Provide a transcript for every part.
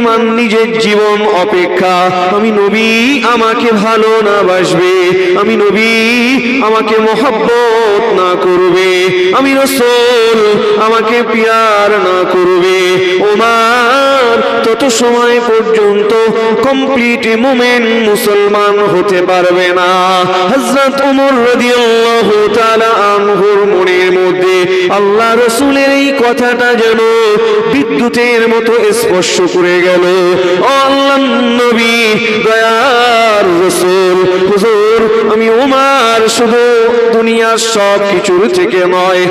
প্রমাণ নিজের জীবন অপেক্ষা। আমি নবী আমাকে ভালো না বাসবে। আমি নবী আমাকে মহব্বত না করবে। আমি রসুল, আমাকে পিয়ার না করবে। ওমার, তত সময় পর্যন্ত কমপ্লিট মোমেন মুসলমান হতে পারবে না। হযরত ওমর রাদিয়াল্লাহু তাআলা আনহুর মনের মধ্যে আল্লাহ রসুলের এই কথাটা যেন বিদ্যুতের মতো স্পর্শ করে গেল। আল্লাহ নবী, দয়ার রসুল, হুজুর, আমি ওমার শুধু দুনিয়ার সব কিছুর থেকে নয়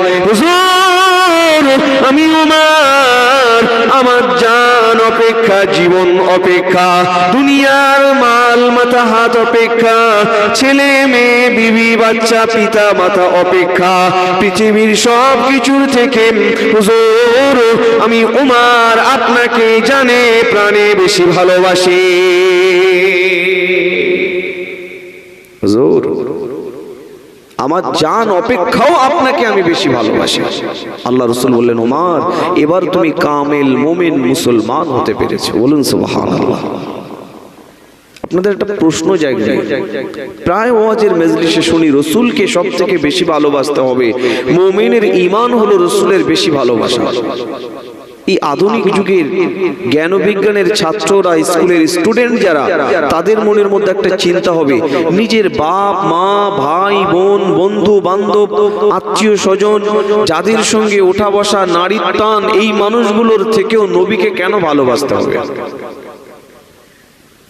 আমি ওমার আমার জান অপেক্ষা, জীবন অপেক্ষা, দুনিয়ার মাল মাথা হাত অপেক্ষা, ছেলে মেয়ে, বিবি, বাচ্চা, পিতা মাতা অপেক্ষা, পৃথিবীর সব কিছুর থেকে, হুজুর, আমি উমার, আপনাকে জানে, প্রাণে বেশি ভালোবাসি। হুজুর আমার জান অপেক্ষাও আপনাকে আমি বেশি ভালোবাসি। আল্লাহ রসুল বললেন, ওমার, এবার তুমি কামেল মোমেন মুসলমান হতে পেরেছ। বলুন, সুবহানাল্লাহ। আপনাদের একটা প্রশ্ন জাগে প্রায় ওয়াজের মেজলিসে শুনি, রসুলকে সব থেকে বেশি ভালোবাসতে হবে? মোমেনের ইমান হলো রসুলের বেশি ভালোবাসা। এই আধুনিক যুগের জ্ঞান বিজ্ঞানের ছাত্ররা, স্কুলের স্টুডেন্ট যারা, তাদের মনের মধ্যে একটা চিন্তা হবে। নিজের বাপ, মা, ভাই, বোন, বন্ধু, বান্ধব, আত্মীয় স্বজন, যাদের সঙ্গে ওঠা বসা নারীর টান, এই মানুষগুলোর থেকেও নবীকে কেন ভালোবাসতে হবে?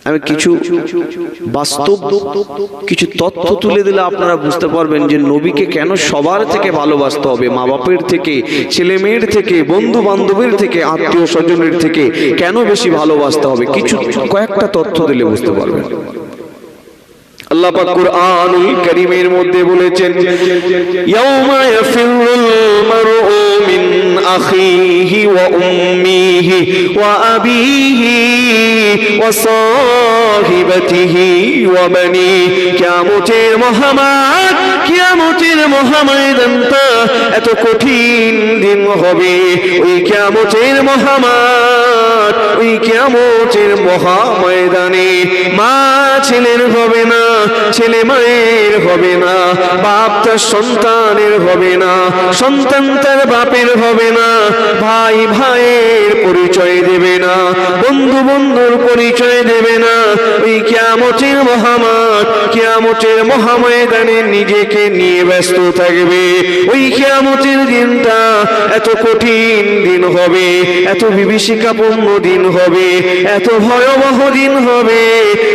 আমি কিছু বাস্তব কিছু তথ্য তুলে দিলে আপনারা বুঝতে পারবেন যে নবীকে কেন সবার থেকে ভালোবাসতে হবে? মা বাপের থেকে ছেলে মেয়ের থেকে বন্ধু বান্ধবের থেকে আত্মীয় স্বজনের থেকে কেন বেশি ভালোবাসতে হবে? কিছু কয়েকটা তথ্য দিলে বুঝতে পারবেন। আল্লাহ পাক কুরআনুল কারীমের মধ্যে বলেছেন, ইয়াউমা ইয়াফিরুল মারউ মিন আখিহি ওয়া উম্মিহি ওয়া আবিহি ওয়া সাহিবাতিহি ওয়া বানি কিয়ামতের মহামাত কিয়ামতের মহাময়দানটা এত কঠিন দিন হবে। ওই কিয়ামতের মহামাত ওই কিয়ামতের মহাময়দানে মা ছেলের হবে না, ছেলে মায়ের হবে না, বাপ তার সন্তানের হবে না, সন্তান তার বাপের হবে না, ভাই ভাইয়ের পরিচয় দেবে না, বন্ধু বন্ধুর পরিচয় দেবে না, ওই কিয়ামতের মহামাত, কিয়ামতের মহাময়দানে নিজেকে নিয়ে ব্যস্ত থাকবে, ওই কিয়ামতের দিনটা এত কঠিন দিন হবে, এত বিভীষিকাপূর্ণ দিন হবে, এত ভয়াবহ দিন হবে।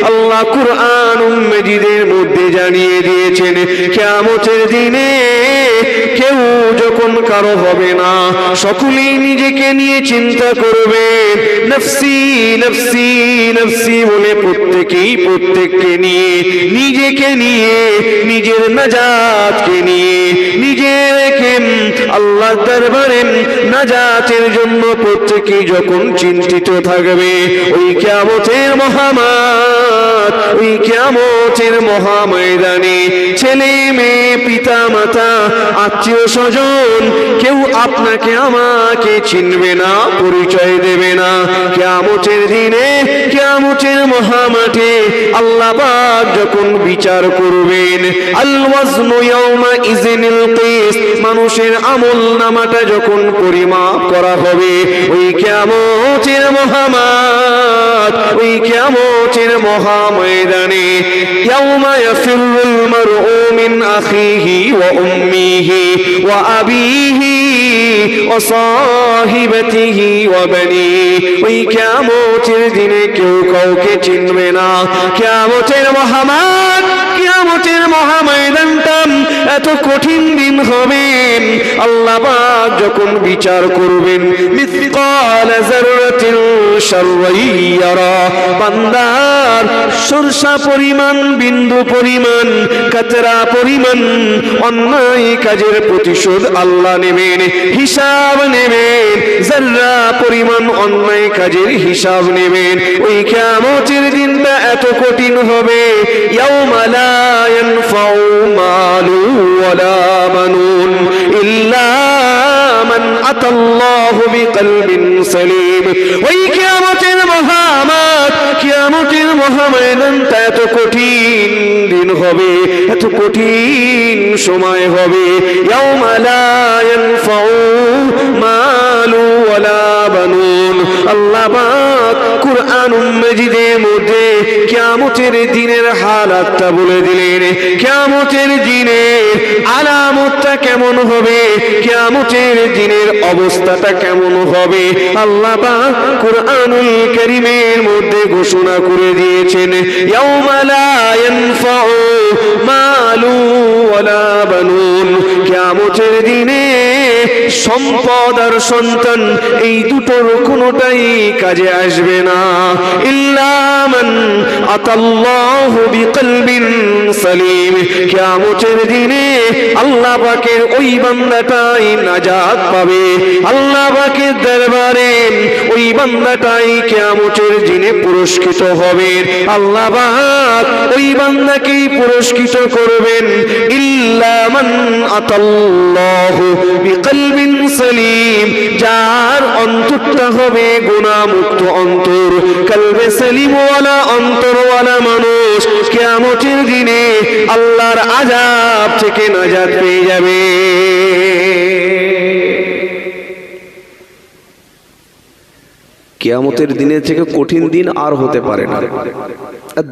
আল্লাহ কুরআন মেজিদের মধ্যে জানিয়ে দিয়েছেন, কিয়ামতের দিনে কেউ যখন কারও হবে না, সকলেই নিজেকে নিয়ে চিন্তা করবে। নফসি নফসি নফসি বলে প্রত্যেকেই প্রত্যেককে নিয়ে, নিজেকে নিয়ে, নিজের নাজাতকে নিয়ে, নিজেকে আল্লাহ দরবারে নাজাতের জন্য প্রত্যেকেই যখন চিন্তিত থাকবে, ওই কিয়ামতের মহামাত, ওই কিয়ামতের মহাময়দানে ছেলে, মেয়ে পিতা মাতা আত্মীয় স্বজন কেউ আপনাকে, আমাকে চিনবে না, পরিচয় দেবে না। কিয়ামতের দিনে, কিয়ামতের মহামাঠে আল্লাহ পাক যখন বিচার করবেন আল ওয়াজনু ইয়াউমা ইযিনিল কিস মানুষের আমল নামাটা যখন পরিমাপ করা হবে, ওই কিয়ামতের মহামাত, ওই কিয়ামতের মহাময়দানে মারউ মিন আখিহি ওয়া উম্মিহি ওয়া আবিহি ওয়া সাহিবাতিহি ওই কিয়ামতের দিনে কেউ কাউকে চিনবে না। কিয়ামতের মহামাত কিয়ামতের মহাময়দানটা এত কঠিন দিন হবে। আল্লাহ যখন বিচার করবেন বান্দার সরসা পরিমাণ, বিন্দু পরিমাণ, কাতরা পরিমাণ, অন্যায় কাজের প্রতিশোধ আল্লাহ নেবেন, হিসাব নেবেন যার্রা পরিমাণ, অন্যায় কাজের হিসাব নেবেন। ওই কিয়ামতের দিনটা এত কঠিন হবে। ইয়ানফাউ মালু আতাল্লাহু বিকলবিন সালিম। ওই কিয়ামতের মহামাত, কিয়ামতের মহাময়দানটা এত কঠিন দিন হবে, এত কঠিন সময় হবে। ইয়াউমা লা ইয়ানফাউ মালু ওয়ালা বানুন। আল্লাহ কুরআন মাজিদের মধ্যে দিনের হালাতটা বলে দিলেন। দিনের আলামতটা কেমন হবে? দিনের অবস্থাটা কেমন হবে? আল্লাহ পাক কুরআনুল কারীমের মধ্যে ঘোষণা করে দিয়েছেন কিয়ামতের দিনে সম্পদ আর সন্তান, এই দুটোর কোনোটাই কাজে আসবে না। ইল্লামান আতাল্লাহু বিকলবিন সালিম। কিয়ামতের দিনে আল্লাহ পাকের ওই বান্দাটাই নাজাত পাবে। আল্লাহ পাকের দরবারে ওই বান্দাটাই কিয়ামতের দিনে পুরস্কৃত হবে। আল্লাহ পাক ওই বান্দাকেই পুরস্কৃত করবেন। ইল্লামান আতাল্লাহু বিকলবিন সালিম যার অন্তরটা হবে গুনাহমুক্ত অন্তর। কলবে সালিমওয়ালা অন্তরওয়ালা মানুষ, কিয়ামতের দিনে আল্লাহর আযাব থেকে নাজাত পেয়ে যাবে। কিয়ামতের দিনের থেকে কঠিন দিন আর হতে পারে না।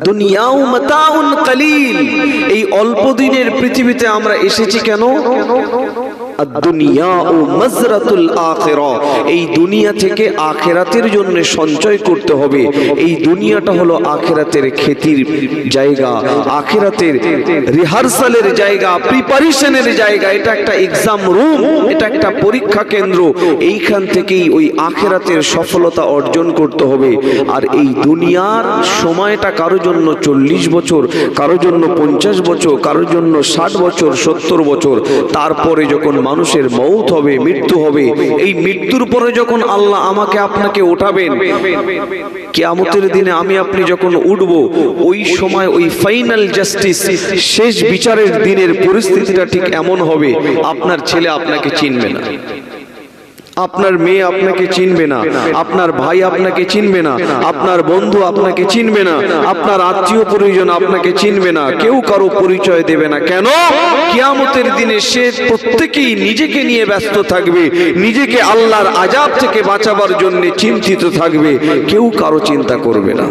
দুনিয়াও মাতাউন কালিল এই অল্প দিনের পৃথিবীতে আমরা এসেছি কেন? এই দুনিয়া থেকে আখেরাতের জন্য সঞ্চয় করতে হবে। এই দুনিয়াটা হলো আখেরাতের খেতির জায়গা, আখেরাতের রিহার্সালের জায়গা, প্রিপারেশনের জায়গা। এটা একটা এক্সাম রুম, এটা একটা পরীক্ষা কেন্দ্র। এইখান থেকেই ওই আখেরাতের সফলতা অর্জন করতে হবে। আর এই দুনিয়ার সময়টা কারোর জন্য চল্লিশ বছর কারোর জন্য পঞ্চাশ বছর কারোর জন্য ষাট বছর, সত্তর বছর। তারপরে যখন মানুষের মৌত হবে, মৃত্যু হবে। এই মৃত্যুর পরে যখন আল্লাহ আমাকে আপনাকে ওঠাবেন, কেয়ামতের দিনে আমি আপনি যখন উঠব, ওই সময় ওই ফাইনাল জাস্টিস, শেষ বিচারের দিনের পরিস্থিতিটা ঠিক এমন হবে, আপনার ছেলে আপনাকে চিনবে না। আপনার মেয়ে আপনাকে চিনবে না, আপনার ভাই আপনাকে চিনবে না, আপনার বন্ধু আপনাকে চিনবে না, আপনার আত্মীয় পরিজন আপনাকে চিনবে না, কেউ কারও পরিচয় দেবে না। কেন? কিয়ামতের দিনে সে প্রত্যেকেই নিজেকে নিয়ে ব্যস্ত থাকবে, নিজেকে আল্লাহর আজাব থেকে বাঁচাবার জন্য চিন্তিত থাকবে, কেউ কারও চিন্তা করবে না।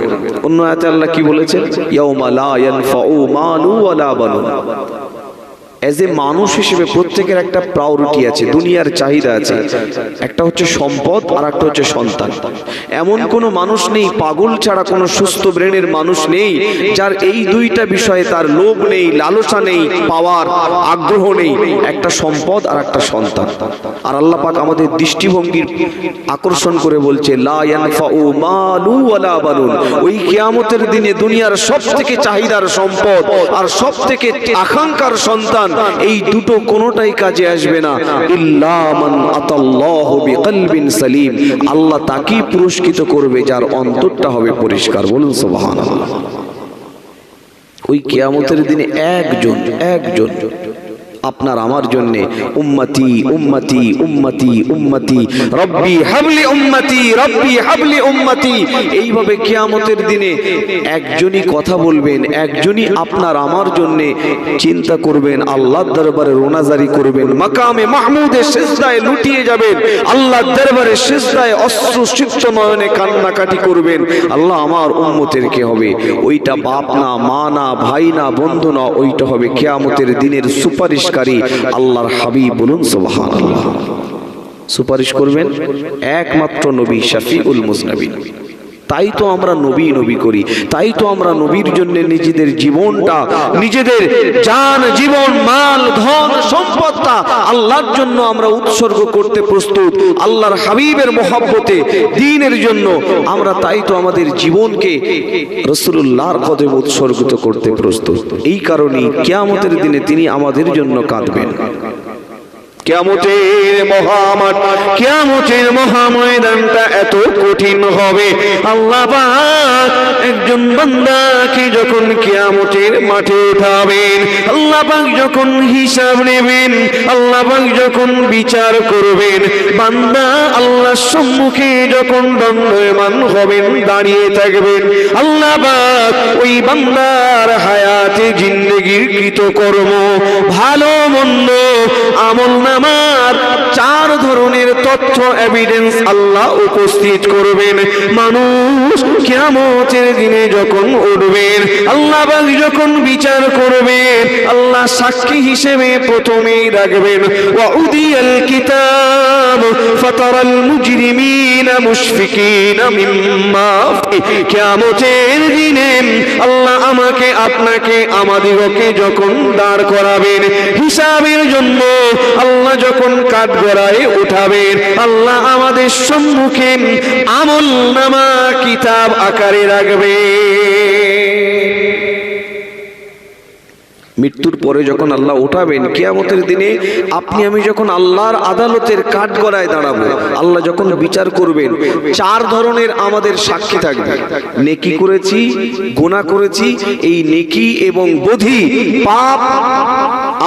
অন্য আয়াতে আল্লাহ কি বলেছেন? ইয়াউমা লা ইয়ানফাউ মালু ওয়ালা বানুন। অ্যাজ এ মানুষ হিসেবে প্রত্যেকের একটা প্রায়োরিটি আছে, দুনিয়ার চাহিদা আছে। একটা হচ্ছে সম্পদ আর একটা হচ্ছে সন্তান। এমন কোনো মানুষ নেই, পাগল ছাড়া কোনো সুস্থ ব্রেনের মানুষ নেই, যার এই দুইটা বিষয়ে তার লোভ নেই, লালসা নেই, পাওয়ার আগ্রহ নেই, একটা সম্পদ আর একটা সন্তান। আর আল্লাহ পাক আমাদের দৃষ্টিভঙ্গির আকর্ষণ করে বলছে ওই কিয়ামতের দিনে দুনিয়ার সব থেকে চাহিদার সম্পদ আর সব থেকে আকাঙ্ক্ষার সন্তান এই দুটো কোনোটাই কাজে আসবে না। ইল্লা মান আতাল্লাহু বিকলবিন সালিম। আল্লাহ তাকেই পুরস্কৃত করবে, যার অন্তরটা হবে পরিষ্কার। বলুন, সুবহানাল্লাহ। ওই কিয়ামতের দিনে একজন একজন আপনার আমার জন্য, উম্মতি উম্মতি উম্মতি উম্মতি। রব্বি হাবলি উম্মতি, রব্বি হাবলি উম্মতি। এইভাবে কিয়ামতের দিনে একজনই কথা বলবেন, একজনই আপনার আমার জন্য চিন্তা করবেন, আল্লাহর দরবারে রোনাজারি করবেন। মাকামে মাহমুদের শেষদায় লুটিয়ে যাবেন, আল্লাহর দরবারে শেষদায় অস্ত্র সিক্ত নয়নে কান্নাকাটি করবেন। আল্লাহ আমার উম্মতের কে হবে? ওইটা বাপ না, মা না, ভাই না, বন্ধু না, ওইটা হবে কিয়ামতের দিনের সুপারিশকারী আল্লাহর হাবিব বলুন সুপারিশ করবেন একমাত্র নবী শাফিউল মুজনাবিন তাই তো আমরা নবী নবী করি, তাই তো আমরা নবীর জন্য নিজেদের জীবনটা, নিজেদের জান, জীবন মাল ধন, সম্পদটা আল্লাহর জন্য আমরা উৎসর্গ করতে প্রস্তুত, আল্লাহর হাবিবের মোহাব্বতে, দিনের জন্য আমরা তাই তো আমাদের জীবনকে রসুল্লাহর কদমে উৎসর্গিত করতে প্রস্তুত। এই কারণেই কেয়ামতের দিনে তিনি আমাদের জন্য কাঁদবেন। কেয়ামতের মহামাঠ কেয়ামতের মহাময়দানটা এত কঠিন হবে। আল্লাহ একজন যখন কেয়ামতের মাঠে উঠাবেন, আল্লাহ পাক যখন হিসাব নেবেন, আল্লাহ পাক যখন বিচার করবেন, বান্দা আল্লাহর সম্মুখে যখন দণ্ডয়মান হবেন, দাঁড়িয়ে থাকবেন আল্লাহবাক ওই বান্দার হায়াতে জিন্দগির কৃতকর্ম, ভালো মন্দ আমল নামার চার ধরনের তথ্য এভিডেন্স আল্লাহ উপস্থিত করবেন। মানুষ কিয়ামতের দিনে যখন উঠবেন, আল্লাহ যখন বিচার করবেন, আল্লাহ সাক্ষী হিসেবে প্রথমেই রাখবেন, ওয়াউদিয়াল দিনে আল্লাহ আমাকে, আপনাকে, আমাদিগকে যখন দাঁড় করাবেন, হিসাবের জন্য আল্লাহ যখন কাঠ গড়ায় উঠাবেন আল্লাহ আমাদের সম্মুখে আমল নামা কিতাব আকারে রাখবে মৃত্যুর পরে যখন আল্লাহ উঠাবেন, কিয়ামতের দিনে আপনি, আমি যখন আল্লাহর আদালতের কাঠ গড়ায় দাঁড়াবো, আল্লাহ যখন বিচার করবেন, চার ধরনের আমাদের সাক্ষী থাকবে। নেকি করেছি গোনা করেছি, এই নেকি এবং বোধি পাপ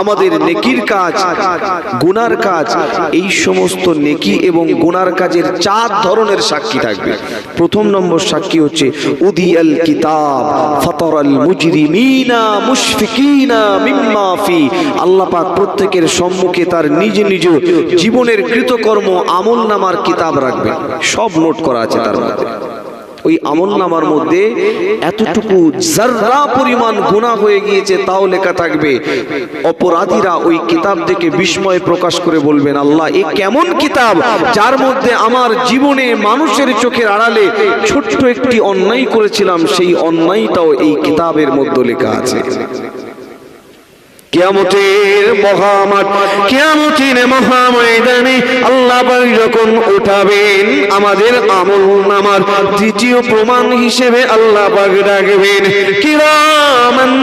আমাদের নেকির কাজ, গুনার কাজ, এই সমস্ত নেকি এবং গুনার কাজের চার ধরনের সাক্ষী থাকবে। প্রথম নম্বর সাক্ষী হচ্ছে, উদিয়াল কিতাব, ফতরাল মুজরিমিনা মুশফিকিনা পাক প্রত্যেকের সম্মুখে তার নিজ নিজ জীবনের কৃতকর্ম আমল নামার কিতাব রাখবে। সব নোট করা আছে তার মধ্যে। ওই আমল নামার মধ্যে এতটুকু জাররা পরিমাণ গুণা হয়ে গিয়েছে তাও লেখা থাকবে। অপরাধীরা ওই কিতাব দেখে বিস্ময় প্রকাশ করে বলবেন, আল্লাহ, এ কেমন কিতাব যার মধ্যে আমার জীবনে মানুষের চোখের আড়ালে ছোট্ট একটি অন্যায় করেছিলাম, সেই অন্যায়টাও এই কিতাবের মধ্যে লেখা আছে। কিয়ামতের মহামাঠ কিয়ামতের মহাময়দানে আল্লাহ যখন উঠাবেন আমাদের আমল নামার দ্বিতীয় প্রমাণ হিসেবে আল্লাহ ডাকবেন, কিরামান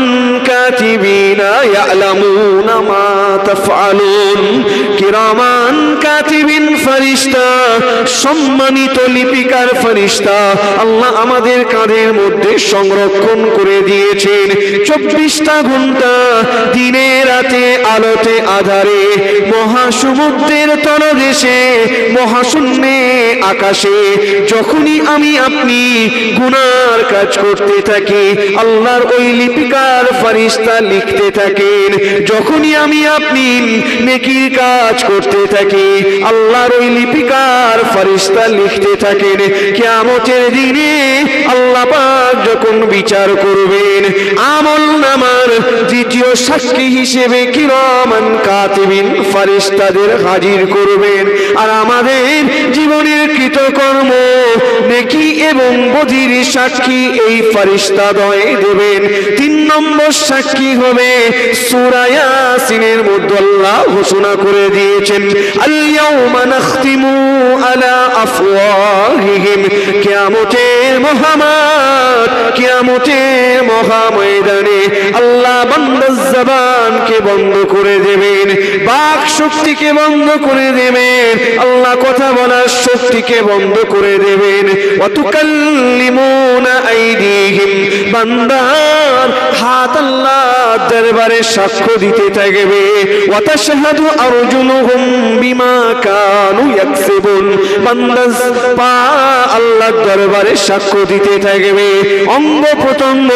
কাতিবিনা ইয়ালামুনা মা তাফআলুন। কিরামান কাতিবিন ফেরেশতা সম্মানিত লিপিকার ফেরেশতা আল্লাহ আমাদের কাঁধের মধ্যে সংরক্ষণ করে দিয়েছেন। চব্বিশটা ঘণ্টা দিনে রাতে আলোতে আধারে মহাসমুদ্রের তলদেশে, মহাশূন্যে আকাশে, যখনই আমি আপনি গুনার কাজ করতে থাকি, আল্লাহর ওই লিপিকার ফারিস্তা লিখতে থাকেন। যখনই আমি আপনি নেকির কাজ করতে থাকি, আল্লাহর ওই লিপিকার ফারিস্তা লিখতে থাকেন। কিয়ামতের দিনে আল্লাহ যখন বিচার করবেন, আমল নামার সাক্ষী হিসেবে কিরমন কাতিবিন ফারিস্তাদের হাজির করবেন। আর আমাদের জীবনের কৃতকর্ম নেকি এবং বধির সাক্ষী এই ফারিস্তাদয় দেবেন। তিন নম্বর সাক্ষী হবে সুরায়াসিনের মধ্যে আল্লাহ ঘোষণা করে দিয়েছেন নাখতিমু আলা আফওয়াহিহিম। কিয়ামতের মহামাত, কিয়ামতের মহাময়দানে আল্লাহ বান্দার জবানকে বন্ধ করে দেবেন, বাক শক্তিকে বন্ধ করে দেবেন, আল্লাহ কথা বলার শক্তিকে বন্ধ করে দেবেন। আল্লাহ দরবারে সাক্ষ্য দিতে থাকবে। ওয়াতাশহাদু বিমা কানু ইয়াকসিবুন। বান্দা পা আল্লাহর দরবারে সাক্ষ্য দিতে থাকবে। অঙ্গ প্রত্যঙ্গ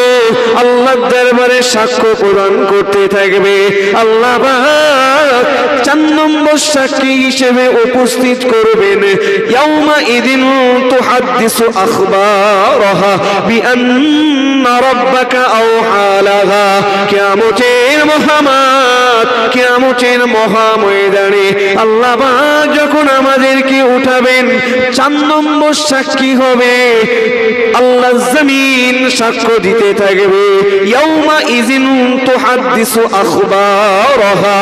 আল্লাহর দরবারে সাক্ষ্য প্রদান করতে থাকবে। আল্লাহ চার নম্বর সাক্ষী হিসেবে উপস্থিত করবেন। ইয়াউমা ইদিন তুহাদ্দিসু আখবারাহা বিআন্না রাব্বাকা আওহা কিয়ামতের মহামাত, কিয়ামতের মহাময়দানে আল্লাহ পাক যখন আমাদেরকে উঠাবেন চার নম্বর সাক্ষী হবে। আল্লাহ জমিন সাক্ষ্য দিতে থাকবে। ইয়াউমা ইজিন তুহাদ্দিসু আখবারাহা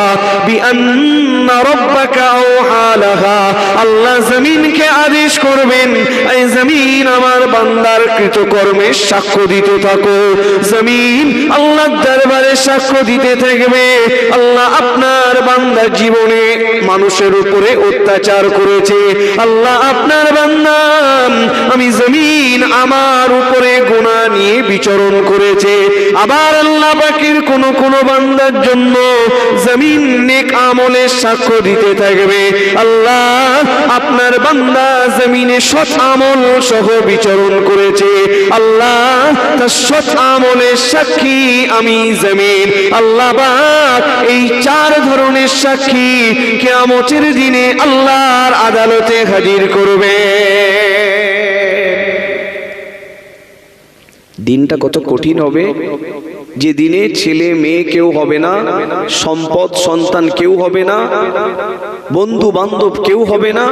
বিআন্না আল্লাহ জমিনকে আদেশ করবেন, এই জমিন আমার বান্দার কৃতকর্মের সাক্ষ্য দিতে থাকো। জমিন আল্লাহ দরবারে সাক্ষ্য দিতে থাকবে। আল্লাহ আপনার বান্দার জীবনে মানুষের উপরে অত্যাচার করেছে। আল্লাহ আপনার আমি জমিন আমার উপরে গুনাহ নিয়ে বিচরণ করেছে। আবার আল্লাহ বাকির কোন কোন বান্দার জন্য জমিন নেক আমলের সাক্ষ্য দিতে থাকবে। আল্লাহ আপনার বান্দা জমিনে সৎ আমল সহ বিচরণ করেছে। আল্লাহ তার সৎ আমলের সাক্ষী আমি জমিন। আল্লাহ এই চার ধরনের সাক্ষী কেয়ামতের দিনে আল্লাহর আদালতে হাজির করবে। দিনটা কত কঠিন হবে? যে দিনে ছেলে মেয়ে কেউ হবে না, সম্পদ সন্তান কেউ হবে না বন্ধু বান্ধব কেউ হবে না,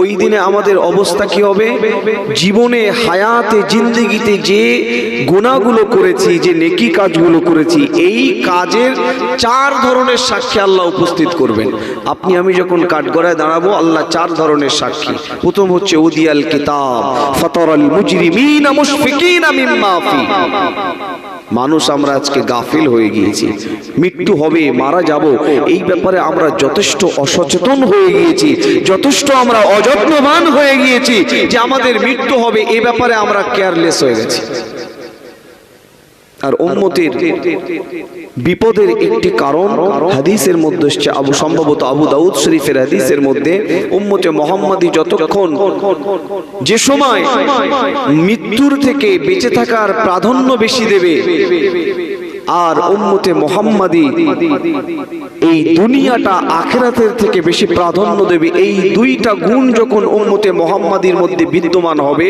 ওই দিনে আমাদের অবস্থা কি হবে? জীবনে, হায়াতে, জিন্দিগিতে যে গুণাগুলো করেছি, যে নেকি কাজগুলো করেছি, এই কাজের চার ধরনের সাক্ষী আল্লাহ উপস্থিত করবেন। আপনি, আমি যখন কাঠগড়ায় দাঁড়াবো, আল্লাহ চার ধরনের সাক্ষী। প্রথম হচ্ছে উদিয়াল কিতাব, ফতরাল মুজরিমিনা মুশফিকিনা মিম্মা ফি মানুষ আমরা আজকে গাফিল হয়ে গিয়েছি। মৃত্যু হবে, মারা যাব, এই ব্যাপারে আমরা যথেষ্ট অসচেতন হয়ে গিয়েছি, যথেষ্ট আমরা অযত্নবান হয়ে গিয়েছি যে আমাদের মৃত্যু হবে, এ ব্যাপারে আমরা কেয়ারলেস হয়ে গেছি। আর উম্মতের বিপদের একটি কারণ হাদিসের মধ্যে এসছে আবু, সম্ভবত আবু দাউদ শরীফের হাদিসের মধ্যে, উম্মতে মোহাম্মদী যতক্ষণ যে সময় মৃত্যুর থেকে বেঁচে থাকার প্রাধান্য বেশি দেবে আর উম্মতে মোহাম্মদী, এই দুনিয়াটা আখেরাতের থেকে বেশি প্রাধান্য দেবে। এই দুইটা গুণ যখন উম্মতে মোহাম্মদীর মধ্যে বিদ্যমান হবে,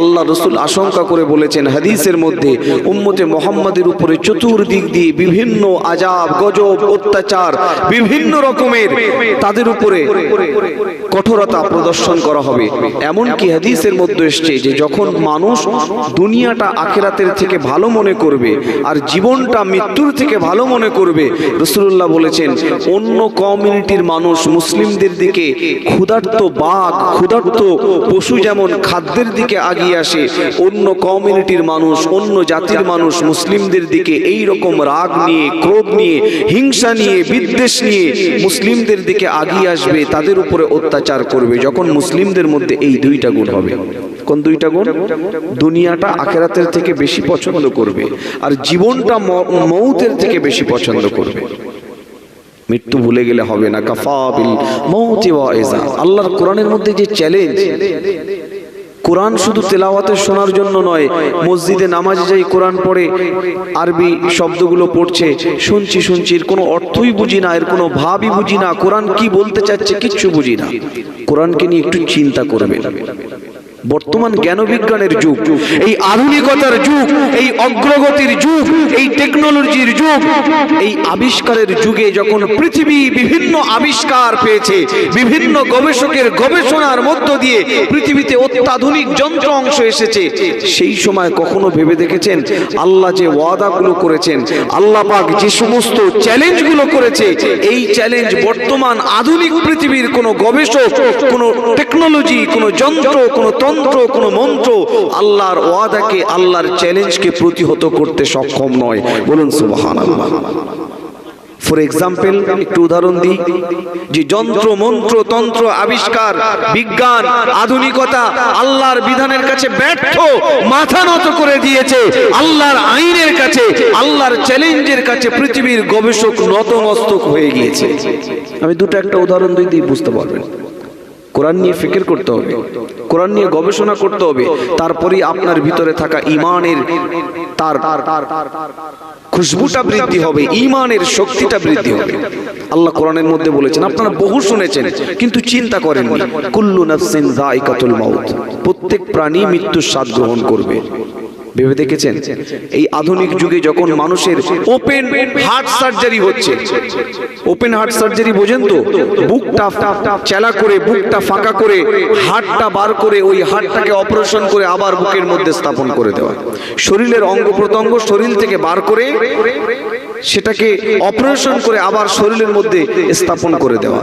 আল্লাহ রসুল আশঙ্কা করে বলেছেন হাদিসের মধ্যে, উম্মতে মোহাম্মদের উপরে চতুর্দিক দিয়ে বিভিন্ন আজাব গজব, অত্যাচার, বিভিন্ন রকমের তাদের উপরে কঠোরতা প্রদর্শন করা হবে। এমন কি হাদিসের মধ্যে এসছে যে যখন মানুষ দুনিয়াটা আখেরাতের থেকে ভালো মনে করবে আর জীবনটা মৃত্যুর থেকে ভালো মনে করবে রসুল্লাহ বলেছেন, অন্য কমিউনিটির মানুষ মুসলিমদের দিকে ক্ষুধার্ত বাঘ, ক্ষুধার্ত পশু যেমন খাদ্যের দিকে আগিয়ে আসে, অন্য কমিউনিটির মানুষ, অন্য জাতির মানুষ মুসলিমদের দিকে এই রকম রাগ নিয়ে, ক্রোধ নিয়ে, হিংসা নিয়ে, বিদ্বেষ নিয়ে মুসলিমদের দিকে আগিয়ে আসবে, তাদের উপরে অত্যাচার করবে, যখন মুসলিমদের মধ্যে এই দুইটা গুণ হবে। কোন দুইটা গুণ? দুনিয়াটা আখেরাতের থেকে বেশি পছন্দ করবে আর জীবনটা মৌতের থেকে বেশি পছন্দ করবে। মৃত্যু ভুলে গেলে হবে না। কাফাবিল মৌতি আল্লাহর কোরআনের মধ্যে যে চ্যালেঞ্জ কোরআন শুধু তেলাওয়াতে শোনার জন্য নয় মসজিদে নামাজ যাই কোরআন পড়ে আরবি শব্দগুলো পড়ছে শুনছি শুনছি এর কোনো অর্থই বুঝি না এর কোনো ভাবই বুঝি না কোরআন কি বলতে চাচ্ছে কিচ্ছু বুঝি না। কোরআনকে নিয়ে একটু চিন্তা করবে। বর্তমান জ্ঞান বিজ্ঞানের যুগ, এই আধুনিকতার যুগ, এই অগ্রগতির যুগ, এই টেকনোলজির যুগ, এই আবিষ্কারের যুগে যখন পৃথিবী বিভিন্ন আবিষ্কার পেয়েছে, বিভিন্ন গবেষকের গবেষণার মধ্য দিয়ে পৃথিবীতে অত্যাধুনিক যন্ত্র অংশ এসেছে, সেই সময় কখনো ভেবে দেখেছেন? আল্লাহ যে ওয়াদাগুলো করেছেন, আল্লাহ পাক যে সমস্ত চ্যালেঞ্জগুলো করেছে, এই চ্যালেঞ্জ বর্তমান আধুনিক পৃথিবীর কোনো গবেষক, কোনো টেকনোলজি, কোনো যন্ত্র, কোনো তন্ত্র, কোনো মন্ত্র আল্লাহর ওয়াদাকে, আল্লাহর চ্যালেঞ্জকে প্রতিহত করতে সক্ষম নয়। বলুন সুবহানাল্লাহ। ফর এক্সাম্পল একটু উদাহরণ দিই। যে যন্ত্র, মন্ত্র, তন্ত্র, আবিষ্কার, বিজ্ঞান, আধুনিকতা আল্লাহর বিধানের কাছে ব্যর্থ, মাথা নত করে দিয়েছে, আল্লাহর আইনের কাছে, আল্লাহর চ্যালেঞ্জের কাছে পৃথিবীর গবেষক নতমস্তক হয়ে গিয়েছে। আমি দুটো একটা উদাহরণ দিই দিয়ে বুঝতে পারবেন। কোরআন নিয়ে ফিকির করতে হবে, কোরআন নিয়ে গবেষণা করতে হবে, তারপরেই আপনার ভিতরে থাকা ইমানের তার, খুশবুটা বৃদ্ধি হবে, ইমানের শক্তিটা বৃদ্ধি হবে। আল্লাহ কোরআনের মধ্যে বলেছেন, আপনারা বহু শুনেছেন, কিন্তু চিন্তা করেন কুল্লু নাফসিন যায়কাতুল মাউত, প্রত্যেক প্রাণী মৃত্যুর স্বাদ গ্রহণ করবে। ভেবে দেখেছেন? এই আধুনিক যুগে যখন মানুষের ওপেন হার্ট সার্জারি হচ্ছে ওপেন হার্ট সার্জারি বোঝেন তো? বুকটা চেলা করে, বুকটা ফাঁকা করে হার্টটা বার করে, ওই হার্টটাকে অপারেশন করে আবার বুকের মধ্যে স্থাপন করে দেওয়া। শরীরের অঙ্গ প্রত্যঙ্গ শরীর থেকে বার করে, সেটাকে অপারেশন করে আবার শরীরের মধ্যে স্থাপন করে দেওয়া।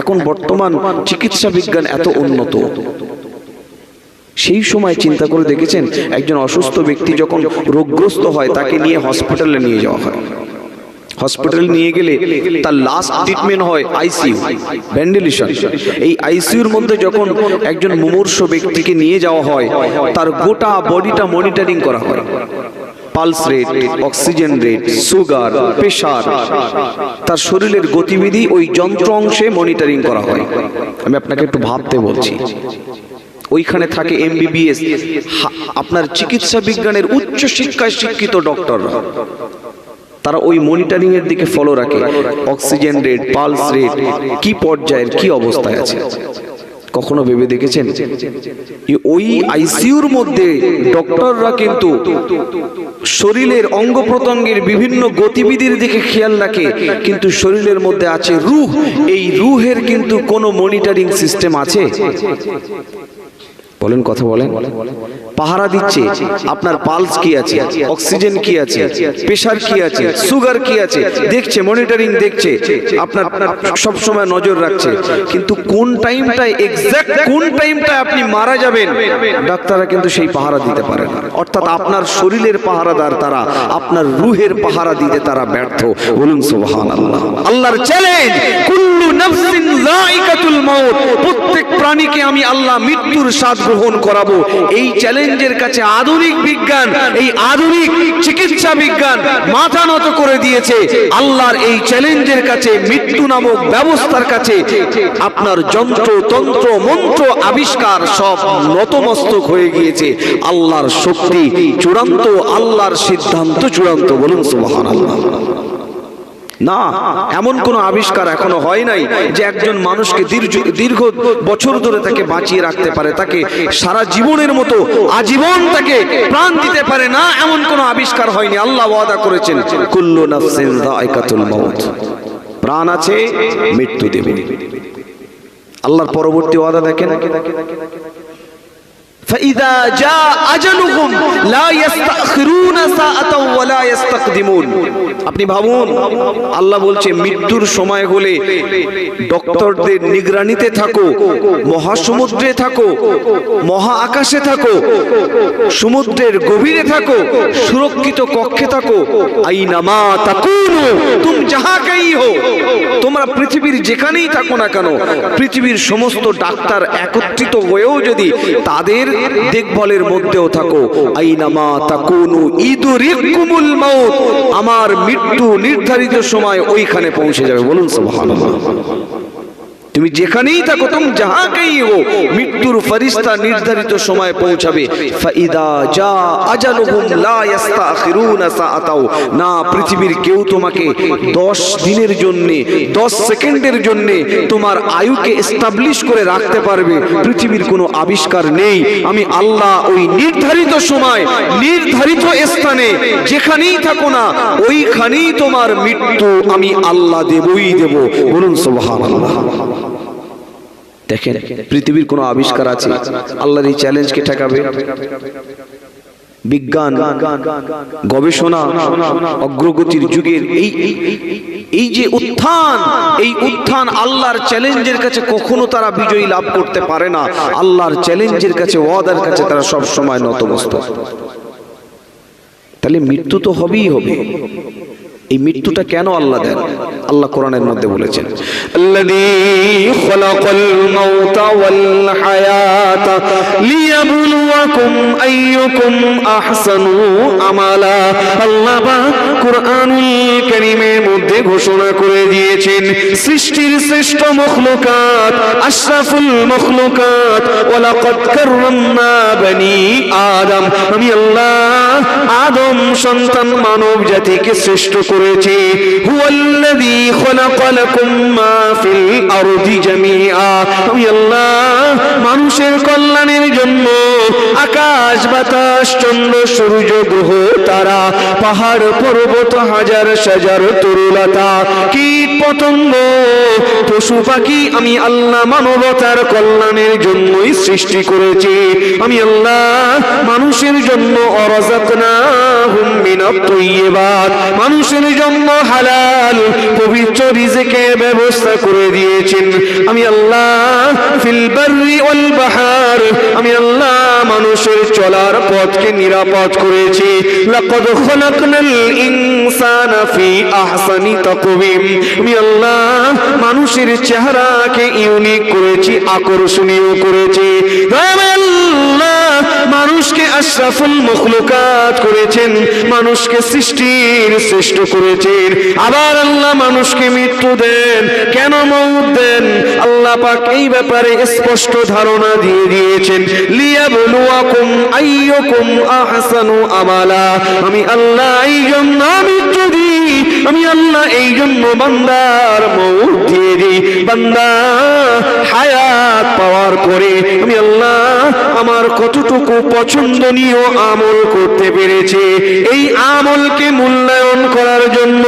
এখন বর্তমান চিকিৎসা বিজ্ঞান এত উন্নত। সেই সময় চিন্তা করে দেখেছেন, একজন অসুস্থ ব্যক্তি যখন রোগগ্রস্ত হয়, তাকে নিয়ে হসপিটালে নিয়ে যাওয়া হয়। হসপিটালে নিয়ে গেলে তার লাস্ট ট্রিটমেন্ট হয় আইসিইউ ভেন্টিলেশন এই আইসিইউর মধ্যে যখন একজন মুমূর্ষ ব্যক্তিকে নিয়ে যাওয়া হয়, তার গোটা বডিটা মনিটরিং করা হয়। Pulse rate oxygen rate sugar pressure তার শরীরের গতিবিধি ওই যন্ত্র অংশে মনিটরিং করা হয়। আমি আপনাকে একটু ভাবতে বলছি ওইখানে থাকে এমবিবিএস আপনার চিকিৎসা বিজ্ঞানের উচ্চ শিক্ষায় শিক্ষিত ডক্টররা তারা ওই মনিটরিং এর দিকে ফলো রাখে। অক্সিজেন রেট, পালস রেট, কি পর্যায়ের, কি অবস্থায় আছে? কখনো ভেবে দেখেছেন? ওই আইসিইউর মধ্যে ডক্টররা কিন্তু শরীরের অঙ্গ প্রত্যঙ্গের বিভিন্ন গতিবিধির দিকে খেয়াল রাখে, কিন্তু শরীরের মধ্যে আছে রুহ। এই রুহের কিন্তু কোনো মনিটরিং সিস্টেম আছে? বলেন, কথা বলেন। পাহারা দিচ্ছে, আপনার পালস কি আছে? অক্সিজেন কি আছে? প্রেশার কি আছে? সুগার কি আছে? দেখছে মনিটরিং দেখছে, আপনার সব সময় নজর রাখছে। কিন্তু কোন টাইমটায় এক্সাক্ট কোন টাইমটায় আপনি মারা যাবেন, ডাক্তাররা কিন্তু সেই পাহারা দিতে পারে না। অর্থাৎ আপনার শরীরের পাহারাদার তারা, আপনার রুহের পাহারা দিতে তারা ব্যর্থ। বলুন, সুবহানাল্লাহ। আল্লাহর চ্যালেঞ্জ কুল্লু নাফসিন যায়িকাতুল মাউত। প্রত্যেক প্রাণীকে আমি আল্লাহ মৃত্যুর স্বাদ গ্রহণ করাবো। এই চ্যালেঞ্জের কাছে আধুনিক বিজ্ঞান, এই আধুনিক চিকিৎসা বিজ্ঞান মাথা নত করে দিয়েছে। আল্লাহর এই চ্যালেঞ্জের কাছে মৃত্যু নামক ব্যবস্থার কাছে আপনার যন্ত্র, তন্ত্র, মন্ত্র, আবিষ্কার সব নতমস্তক হয়ে গিয়েছে। আল্লাহর শক্তি চূড়ান্ত, আল্লাহর সিদ্ধান্ত চূড়ান্ত। বলুন সুবহানাল্লাহ। না, এমন কোন আবিষ্কার এখনও হয় নাই যে একজন মানুষকে দীর্ঘ দীর্ঘ বছর ধরে তাকে বাঁচিয়ে রাখতে পারে, তাকে সারা জীবনের মতো আজীবন তাকে প্রাণ দিতে পারে না, এমন কোন আবিষ্কার হয়নি। আল্লাহ ওয়াদা করেছেন, কুল্লু নাফসিন যায়কাতুল মাউত। প্রাণ আছে, মৃত্যু দেবে। আল্লাহর পরবর্তী ওয়াদা দেখেন। فإذا جاء أجلهم لا يستأخرون ساعة ولا يستقدمون আপনি ভাবুন আল্লাহ বলছে মৃত্যুর সময় হলে ডক্টরদের নিগরানিতে থাকো মহাসমুদ্রে থাকো মহা আকাশে থাকো সমুদ্রের গভীরে থাকো সুরক্ষিত কক্ষে থাকো আইনামা তাকুনু তুম যাহা কাই হো তোমরা পৃথিবীর যেখানেই থাকো না কেন পৃথিবীর সমস্ত ডাক্তার একত্রিত হয়েও যদি তাদের দেখভালের মধ্যেও থাকো। আইনামা তাকুনু ইদুরিকুমুল মাউত। আমার মৃত্যু নির্ধারিত সময় ওইখানে পৌঁছে যাবে। বলুন সুবহানাল্লাহ। তুমি যেখানেই থাকো, তুমি যাহাকেই হো, মৃত্যুর ফরিস্তা নির্ধারিত সময় পৌঁছাবে। ফাইদা যা আজালুহুম লা ইস্তাখিরুনা সাআতাও। না, পৃথিবীর কেউ তোমাকে 10 দিনের জন্য 10 সেকেন্ডের জন্য তোমার আয়ুকে এস্টাবলিশ করে রাখতে পারবে। পৃথিবীর কোনো আবিষ্কার নেই। আমি আল্লাহ ওই নির্ধারিত সময়, নির্ধারিত স্থানে, যেখানেই থাকো না, ওইখানেই তোমার মৃত্যু আমি আল্লাহ দেবই দেব। বলুন সুবহানাল্লাহ। দেখেন, পৃথিবীর কোনো আবিষ্কার আছে, আল্লাহর এই চ্যালেঞ্জকে ঠেকাবে? বিজ্ঞান, গবেষণা, অগ্রগতির যুগের এই এই যে উত্থান, এই উত্থান আল্লাহর চ্যালেঞ্জের কাছে কখনো তারা বিজয়ী লাভ করতে পারে না। আল্লাহর চ্যালেঞ্জের কাছে, ওয়াদার কাছে তারা সব সময় নতমস্তক তাহলে মৃত্যু তো হবেই হবে। এই মৃত্যুটা কেন আল্লাহ দেন? আল্লাহ কোরআনের মধ্যে বলেছেন ঘোষণা করে দিয়েছেন, সৃষ্টির শ্রেষ্ঠ মখলুকাত, আশরাফুল মখলুকাত আদম। আমি আল্লাহ আদম সন্তান মানব জাতিকে শ্রেষ্ঠ করেছি। হুয়াল্লাযী আমি আল্লাহ, মানুষের কল্যাণের জন্য আকাশ, বাতাস, চন্দ্র, সূর্য, গ্রহ, তারা, পাহাড়, পর্বত, হাজার সাজার তরুলতা, কীট, পতঙ্গ, পশু পাখি আমি আল্লাহ মানবতার কল্যাণের জন্যই সৃষ্টি করেছি। আমি আল্লাহ, মানুষের জন্য অরাজাকনা হুম মানুষের জন্য হালাল। পবিত্র ব্যবস্থা করে দিয়েছেন। আমি আল্লাহ আমি আল্লাহ মানুষের চলার পথকে নিরাপদ করেছি। মানুষের চেহারাকে ইউনিক করেছি, আকর্ষণীয় করেছি। আশরাফুল মখলুকাত করেছেন, মানুষকে সৃষ্টির শ্রেষ্ঠ করেছেন। আবার আল্লাহ মানুষকে মৃত্যু দেন, কেন মৌত দেন? আল্লাহ পাক এই ব্যাপারে স্পষ্ট ধারণা দিয়ে দিয়েছেন। লিয়াবলুয়াকুম আইয়ুকুম আহসানু আমালা। আমি আল্লাহ এই জন্য মৃত্যু দিই, আমি আল্লাহ এই জন্য বান্দার মৌত দিয়ে দিই। বান্দা হায়াত পাওয়ার পরে আমি আল্লাহ আমার কতটুকু পছন্দনীয় আমল করতে পেরেছে। এই আমলকে মূল্যায়ন করার জন্য,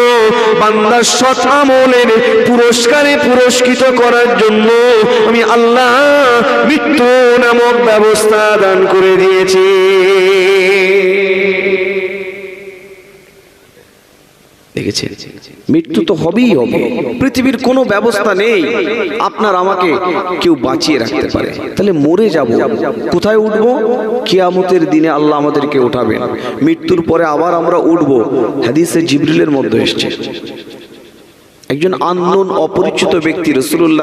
বান্দার সৎ আমলের পুরস্কারে পুরস্কৃত করার জন্য আমি আল্লাহ মৃত্যু নামক ব্যবস্থা দান করে দিয়েছি। দেখেছেন? মৃত্যু তো হবেই হবে। পৃথিবীর কোনো ব্যবস্থা নেই। আপনার আমাকে কেউ বাঁচিয়ে রাখতে পারে। তাহলে মরে যাব। কোথায় উঠবো? কিয়ামতের দিনে আল্লাহ আমাদেরকে উঠাবে মৃত্যুর পরে আবার আমরা উঠব। হাদিসে জিবরিলের মধ্যে এসছে। একজন আন্দোলন অপরিচিত ব্যক্তি রসুল্লাহ